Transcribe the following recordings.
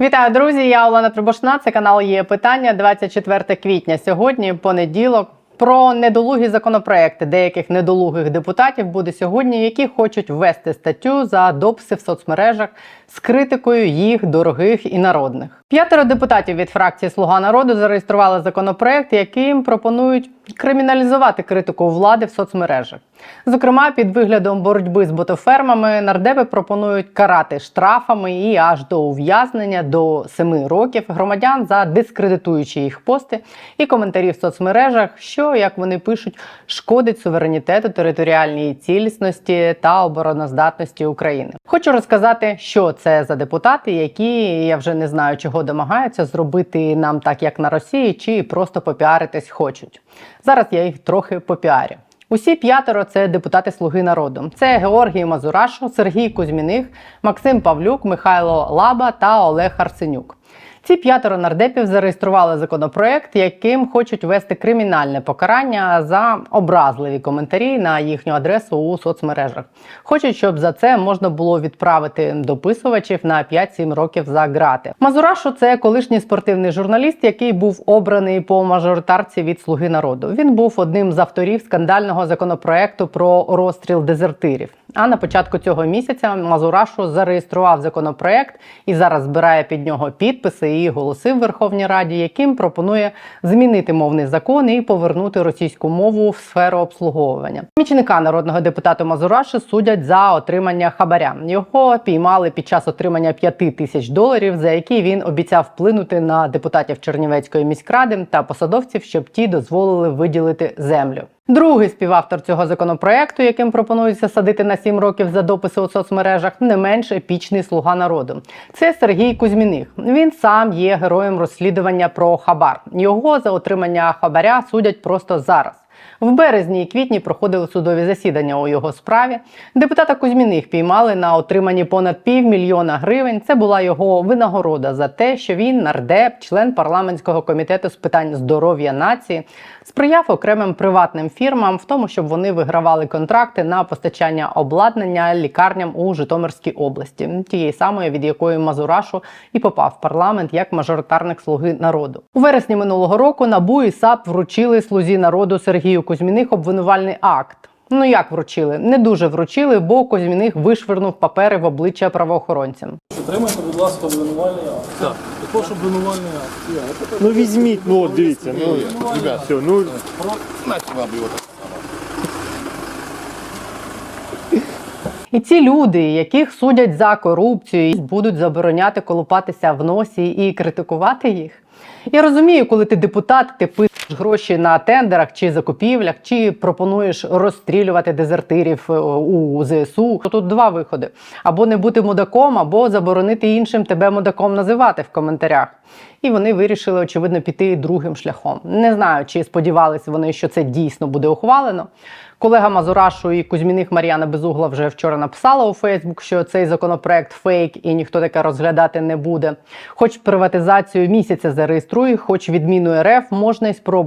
Вітаю, друзі! Я Олена Трибошна. Це канал є питання 24 квітня. Сьогодні понеділок. Про недолугі законопроекти деяких недолугих депутатів буде сьогодні, які хочуть ввести статтю за дописи в соцмережах з критикою їх дорогих і народних. П'ятеро депутатів від фракції Слуга народу зареєстрували законопроект, яким пропонують криміналізувати критику влади в соцмережах. Зокрема, під виглядом боротьби з ботофермами нардепи пропонують карати штрафами і аж до ув'язнення до 7 років громадян за дискредитуючі їх пости і коментарі в соцмережах, що, як вони пишуть, шкодить суверенітету, територіальній цілісності та обороноздатності України. Хочу розказати, що це за депутати, які я вже не знаю, чого домагаються зробити нам так, як на Росії, чи просто попіаритись хочуть. Зараз я їх трохи попіарю. Усі п'ятеро це депутати Слуги народу. Це Георгій Мазурашу, Сергій Кузьміних, Максим Павлюк, Михайло Лаба та Олег Арсенюк. Ці п'ятеро нардепів зареєстрували законопроект, яким хочуть ввести кримінальне покарання за образливі коментарі на їхню адресу у соцмережах. Хочуть, щоб за це можна було відправити дописувачів на 5-7 років за грати. Мазурашу це колишній спортивний журналіст, який був обраний по мажоритарці від Слуги народу. Він був одним з авторів скандального законопроекту про розстріл дезертирів. А на початку цього місяця Мазурашу зареєстрував законопроект і зараз збирає під нього підписи і голоси в Верховній Раді, яким пропонує змінити мовний закон і повернути російську мову в сферу обслуговування. Помічника народного депутата Мазураши судять за отримання хабаря. Його піймали під час отримання 5 тисяч доларів, за які він обіцяв вплинути на депутатів Чернівецької міськради та посадовців, щоб ті дозволили виділити землю. Другий співавтор цього законопроекту, яким пропонується садити на 7 років за дописи у соцмережах, не менш епічний слуга народу. Це Сергій Кузьміних. Він сам є героєм розслідування про хабар. Його за отримання хабаря судять просто зараз. В березні і квітні проходили судові засідання у його справі. Депутата Кузьміних піймали на отриманні понад півмільйона гривень. Це була його винагорода за те, що він нардеп, член парламентського комітету з питань здоров'я нації, сприяв окремим приватним фірмам в тому, щоб вони вигравали контракти на постачання обладнання лікарням у Житомирській області, тієї самої, від якої Мазурашу і попав в парламент як мажоритарник слуги народу. У вересні минулого року НАБУ і САП вручили слузі народу Сергію Кузьміних обвинувальний акт. Ну як вручили? Не дуже вручили, бо Кузьміних вишвернув папери в обличчя правоохоронцям. Отримайте, будь ласка, обвинувальний акт. Так. Також обвинувальний акт. Ну візьміть, ну от дивіться, ну ребят, все, ну І ці люди, яких судять за корупцію, будуть забороняти колупатися в носі і критикувати їх. Я розумію, коли ти депутат, ти пишеш гроші на тендерах чи закупівлях, чи пропонуєш розстрілювати дезертирів е, у ЗСУ. Тут два виходи: або не бути мудаком, або заборонити іншим тебе мудаком називати в коментарях. І вони вирішили, очевидно, піти другим шляхом. Не знаю, чи сподівалися вони, що це дійсно буде ухвалено. Колега Мазурашу і Кузьміних Мар'яна Безугла вже вчора написала у Фейсбук, що цей законопроект фейк і ніхто таке розглядати не буде. Хоч приватизацію місяця зареєструє, хоч відміну РФ можна і спробувати.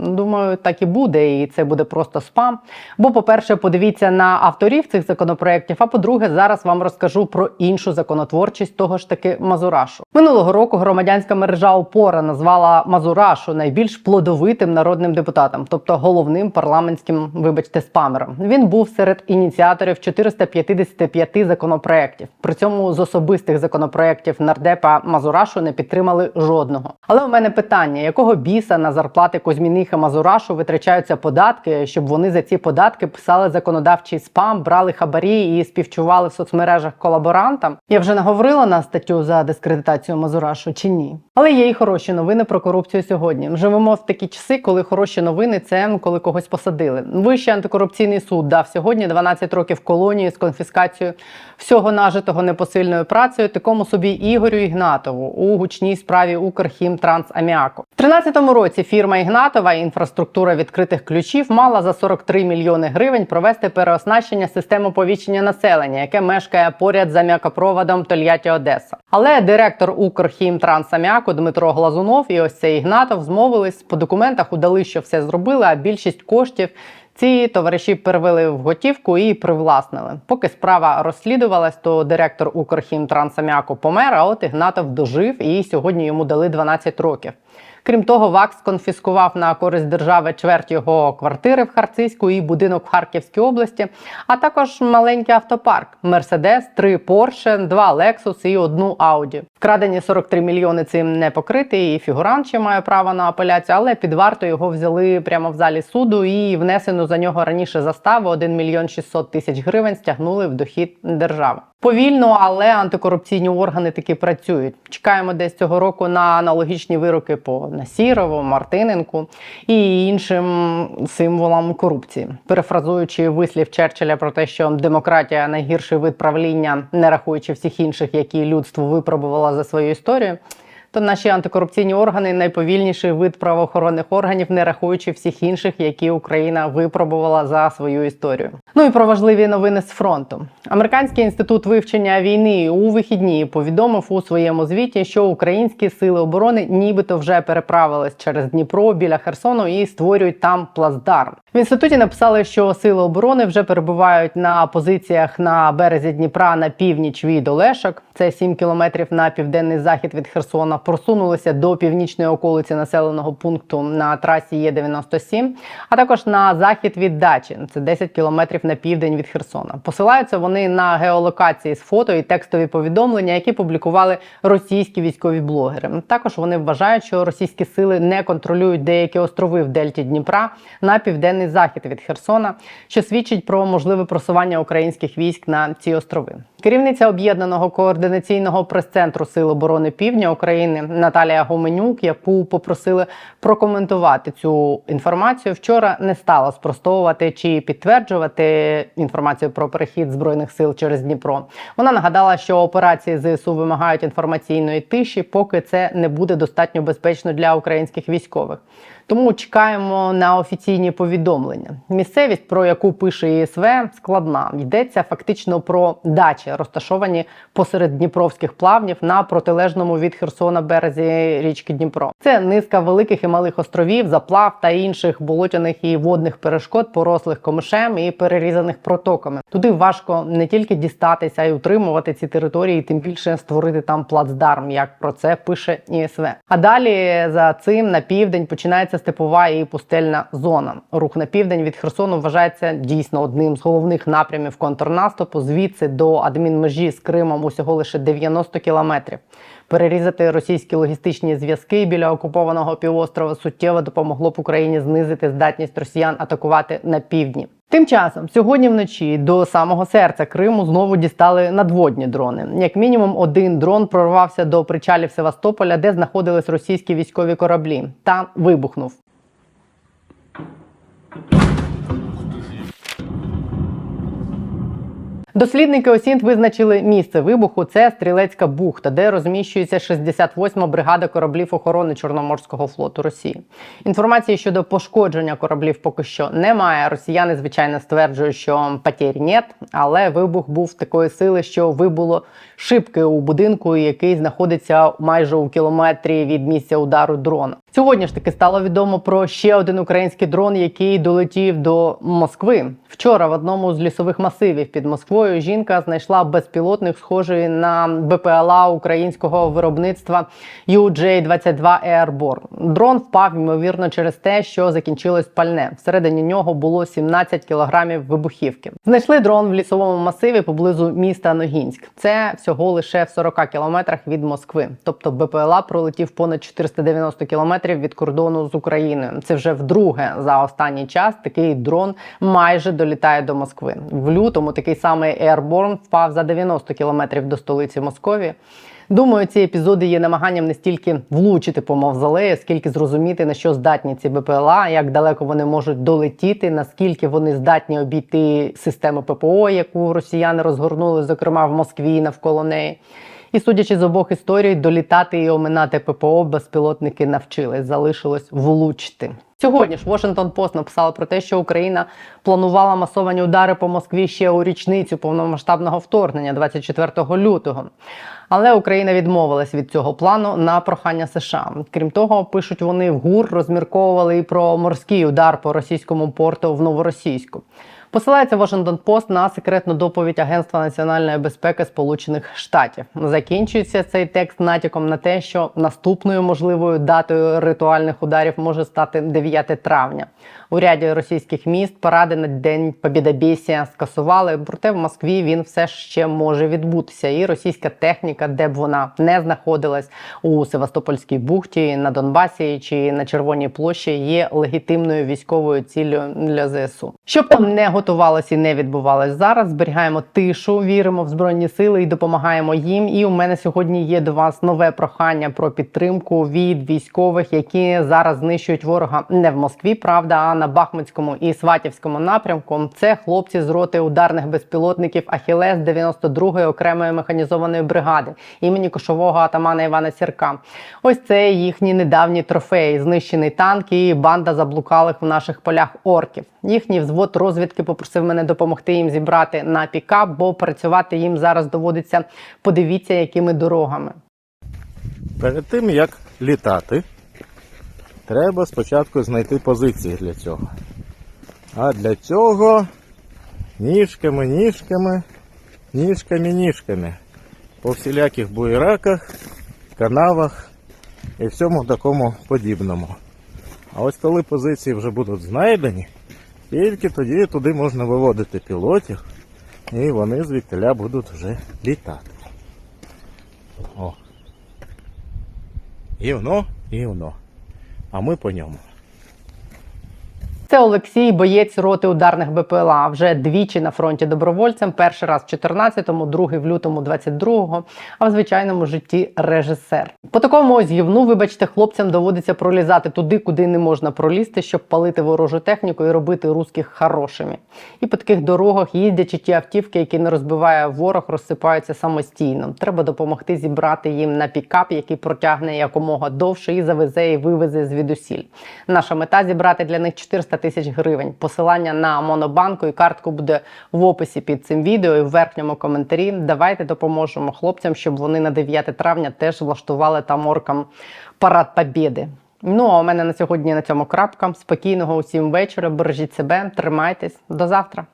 Думаю, так і буде, і це буде просто спам. Бо, по-перше, подивіться на авторів цих законопроєктів. А по-друге, зараз вам розкажу про іншу законотворчість того ж таки Мазурашу. Минулого року громадянська мережа Опора назвала Мазурашу найбільш плодовитим народним депутатом, тобто головним парламентським, вибачте, спамером. Він був серед ініціаторів 455 законопроєктів. При цьому з особистих законопроєктів нардепа Мазурашу не підтримали жодного. Але у мене питання: якого біса на зарплати Кузьміних і Мазурашу витрачаються податки, щоб вони за ці податки писали законодавчий спам, брали хабарі і співчували в соцмережах колаборантам? Я вже не говорила на статтю за дискредитацію Мазурашу чи ні? Але є і хороші новини про корупцію сьогодні. Живемо в такі часи, коли хороші новини це коли когось посадили. Вищий антикорупційний суд дав сьогодні 12 років колонії з конфіскацією всього нажитого непосильною працею такому собі Ігорю Ігнатову у гучній справі Укрхімтрансаміаку. В 13-му році фірма Ігнатова інфраструктура відкритих ключів мала за 43 мільйони гривень провести переоснащення системи повіщення населення, яке мешкає поряд за м'якопроводом Тольятті Одеса. Але директор Укрхімтрансаміаку Дмитро Глазунов і ось цей Ігнатов змовились по документах, удали, що все зробили, а більшість коштів Ці товариші перевели в готівку і привласнили. Поки справа розслідувалась, то директор Укрхімтрансаміаку помер, а от Ігнатов дожив і сьогодні йому дали 12 років. Крім того, ВАКС конфіскував на користь держави чверть його квартири в Харцизьку і будинок в Харківській області, а також маленький автопарк: Мерседес, три Порше, два Лексус і одну Ауді. Вкрадені 43 мільйони цим не покрити, і фігурант ще має право на апеляцію, але під варту його взяли прямо в залі суду і внесену за нього раніше заставу 1 мільйон 600 тисяч гривень стягнули в дохід держави. Повільно, але антикорупційні органи таки працюють. Чекаємо десь цього року на аналогічні вироки по Насірову, Мартиненку і іншим символам корупції. Перефразуючи вислів Черчилля про те, що демократія найгірший вид правління, не рахуючи всіх інших, які людство випробувало за свою історію. То наші антикорупційні органи найповільніший вид правоохоронних органів, не рахуючи всіх інших, які Україна випробувала за свою історію. Ну і про важливі новини з фронту. Американський інститут вивчення війни у вихідні повідомив у своєму звіті, що українські сили оборони нібито вже переправились через Дніпро біля Херсону і створюють там плацдарм. В інституті написали, що сили оборони вже перебувають на позиціях на березі Дніпра на північ від Олешок. Це 7 кілометрів на південний захід від Херсона. Просунулися до північної околиці населеного пункту на трасі Є97, а також на захід від дачі. Це 10 кілометрів на південь від Херсона. Посилаються вони на геолокації з фото і текстові повідомлення, які публікували російські військові блогери. Також вони вважають, що російські сили не контролюють деякі острови в Дельті Дніпра на південний захід від Херсона, що свідчить про можливе просування українських військ на ці острови. Керівниця об'єднаного координаційного прес-центру Сил оборони Півдня України Наталія Гоменюк, яку попросили прокоментувати цю інформацію, вчора не стала спростовувати чи підтверджувати інформацію про перехід збройних сил через Дніпро. Вона нагадала, що операції ЗСУ вимагають інформаційної тиші, поки це не буде достатньо безпечно для українських військових. Тому чекаємо на офіційні повідомлення. Місцевість, про яку пише ЄСВ, складна. Йдеться фактично про дачі, розташовані посеред дніпровських плавнів на протилежному від Херсона березі річки Дніпро. Це низка великих і малих островів, заплав та інших болотяних і водних перешкод, порослих комишем і перерізаних протоками. Туди важко не тільки дістатися, й утримувати ці території, тим більше створити там плацдарм, як про це пише ЄСВ. А далі за цим на південь починається степова і пустельна зона. Рух на південь від Херсону вважається дійсно одним з головних напрямів контрнаступу. Звідси до адмінмежі з Кримом усього лише 90 кілометрів. Перерізати російські логістичні зв'язки біля окупованого півострова суттєво допомогло б Україні знизити здатність росіян атакувати на півдні. Тим часом, сьогодні вночі до самого серця Криму знову дістали надводні дрони. Як мінімум, один дрон прорвався до причалів Севастополя, де знаходились російські військові кораблі, та вибухнув. Дослідники ОСІНТ визначили місце вибуху. Це стрілецька бухта, де розміщується 68-ма бригада кораблів охорони Чорноморського флоту Росії. Інформації щодо пошкодження кораблів поки що немає. Росіяни, звичайно, стверджують, що потерь нет, але вибух був такої сили, що вибуло шибки у будинку, який знаходиться майже у кілометрі від місця удару дрона. Сьогодні ж таки стало відомо про ще один український дрон, який долетів до Москви. Вчора в одному з лісових масивів під Москвою жінка знайшла безпілотник, схожий на БПЛА українського виробництва UJ-22 Airborne. Дрон впав ймовірно через те, що закінчилось пальне. Всередині нього було 17 кілограмів вибухівки. Знайшли дрон в лісовому масиві поблизу міста Ногінськ. Це всього лише в 40 кілометрах від Москви. Тобто БПЛА пролетів понад 490 кілометрів від кордону з Україною. Це вже вдруге за останній час такий дрон майже долітає до Москви. В лютому такий самий Airborne впав за 90 кілометрів до столиці Московії. Думаю, ці епізоди є намаганням не стільки влучити по мавзолею, скільки зрозуміти на що здатні ці БПЛА, як далеко вони можуть долетіти, наскільки вони здатні обійти систему ППО, яку росіяни розгорнули, зокрема в Москві навколо неї. І судячи з обох історій, долітати і оминати ППО безпілотники навчились, залишилось влучити. Сьогодні ж Washington Post написала про те, що Україна планувала масовані удари по Москві ще у річницю повномасштабного вторгнення 24 лютого. Але Україна відмовилась від цього плану на прохання США. Крім того, пишуть вони в ГУР розмірковували і про морський удар по російському порту в Новоросійську. Посилається Washington Post на секретну доповідь Агентства національної безпеки Сполучених Штатів. Закінчується цей текст натяком на те, що наступною можливою датою ритуальних ударів може стати 9 травня. У ряді російських міст паради на день Побєдобєсія скасували, проте в Москві він все ще може відбутися. І російська техніка, де б вона не знаходилась у Севастопольській бухті, на Донбасі чи на Червоній площі, є легітимною військовою ціллю для ЗСУ. Щоб там не готувалось і не відбувалось зараз, зберігаємо тишу, віримо в збройні сили і допомагаємо їм. І у мене сьогодні є до вас нове прохання про підтримку від військових, які зараз знищують ворога не в Москві, правда, а на Бахмутському і Сватівському напрямку. Це хлопці з роти ударних безпілотників Ахілес 92-ї окремої механізованої бригади імені кошового атамана Івана Сірка. Ось це їхні недавні трофеї, знищений танк і банда заблукалих в наших полях орків. Їхній взвод розвідки попросив мене допомогти їм зібрати на пікап, бо працювати їм зараз доводиться. Подивіться, якими дорогами. Перед тим як літати, треба спочатку знайти позиції для цього. А для цього ніжками, ніжками, ніжками, ніжками. По всіляких буєраках, канавах і всьому такому подібному. А ось коли позиції вже будуть знайдені, тільки тоді туди можна виводити пілотів, і вони звідтиля будуть вже літати. О. І воно, і воно. А ми по ньому. Це Олексій, боєць роти ударних БПЛА. Вже двічі на фронті добровольцем. Перший раз в 14-му, другий в лютому 22-го, а в звичайному житті режисер. По такому ось гівну, вибачте, хлопцям доводиться пролізати туди, куди не можна пролізти, щоб палити ворожу техніку і робити русських хорошими. І по таких дорогах їздячи ті автівки, які не розбиває ворог, розсипаються самостійно. Треба допомогти зібрати їм на пікап, який протягне якомога довше і завезе і вивезе звідусіль. Наша мета зібрати для них 400 тисяч гривень. Посилання на монобанку і картку буде в описі під цим відео і в верхньому коментарі. Давайте допоможемо хлопцям, щоб вони на 9 травня теж влаштували там оркам парад побєди. Ну а у мене на сьогодні на цьому крапка. Спокійного усім вечора. Бережіть себе, тримайтесь. До завтра.